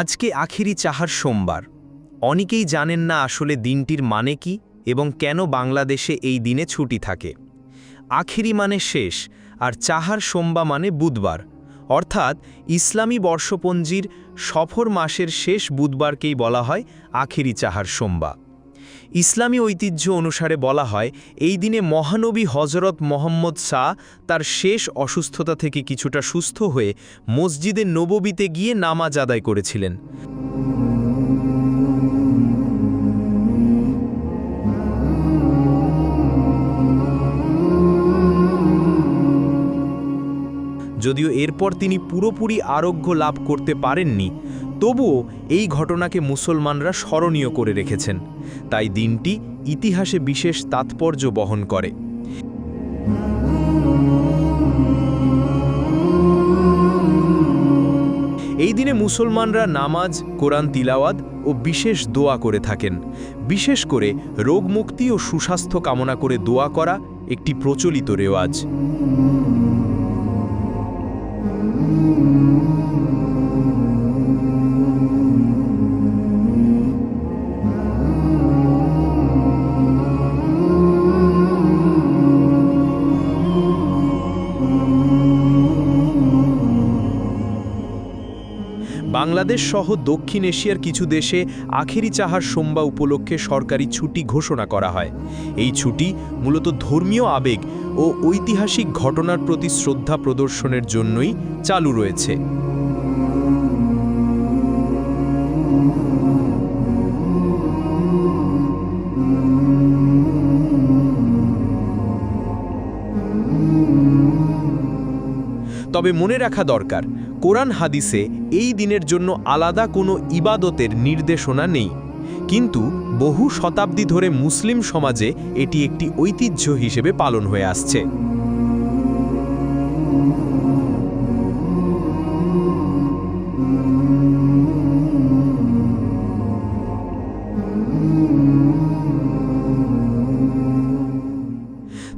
আজকে আখিরি চাহার সোমবার। অনেকেই জানেন না আসলে দিনটির মানে কি এবং কেন বাংলাদেশে এই দিনে ছুটি থাকে। আখিরি মানে শেষ আর চাহার সোমবা মানে বুধবার। অর্থাৎ ইসলামী বর্ষপঞ্জির সফর মাসের শেষ বুধবারকেই বলা হয় আখিরি চাহার সোমবা। ইসলামী ঐতিহ্য অনুসারে বলা হয়, এই দিনে মহানবী হজরত মোহাম্মদ শাহ তার শেষ অসুস্থতা থেকে কিছুটা সুস্থ হয়ে মসজিদে নববীতে গিয়ে নামাজ আদায় করেছিলেন। যদিও এরপর তিনি পুরোপুরি আরোগ্য লাভ করতে পারেননি তবুও এই ঘটনাকে মুসলমানরা স্মরণীয় করে রেখেছেন। তাই দিনটি ইতিহাসে বিশেষ তাৎপর্য বহন করে। এই দিনে মুসলমানরা নামাজ, কোরআন তিলাওয়াত ও বিশেষ দোয়া করে থাকেন। বিশেষ করে রোগমুক্তি ও সুস্বাস্থ্য কামনা করে দোয়া করা একটি প্রচলিত রেওয়াজ। বাংলাদেশ সহ দক্ষিণ এশিয়ার কিছু দেশে আখেরি চাহার সোমবা উপলক্ষে সরকারি ছুটি ঘোষণা করা হয়। এই ছুটি মূলত ধর্মীয় আবেগ ও ঐতিহাসিক ঘটনার প্রতি শ্রদ্ধা প্রদর্শনের জন্যই চালু রয়েছে। তবে মনে রাখা দরকার কোরআন হাদিসে এই দিনের জন্য আলাদা কোনো ইবাদতের নির্দেশনা নেই। কিন্তু বহু শতাব্দী ধরে মুসলিম সমাজে এটি একটি ঐতিহ্য হিসেবে পালন হয়ে আসছে।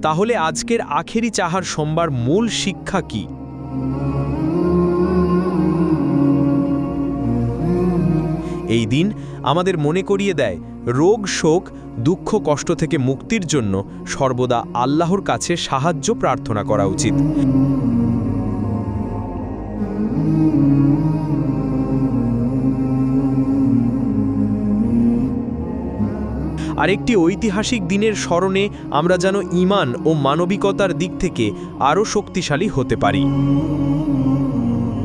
তাহলে আজকের আখেরি চাহার সোমবার মূল শিক্ষা কি? এই দিন আমাদের মনে করিয়ে দেয়, রোগ, শোক, দুঃখ, কষ্ট থেকে মুক্তির জন্য সর্বদা আল্লাহর কাছে সাহায্য প্রার্থনা করা উচিত। আরেকটি ঐতিহাসিক দিনের স্মরণে আমরা যেন ইমান ও মানবিকতার দিক থেকে আরও শক্তিশালী হতে পারি।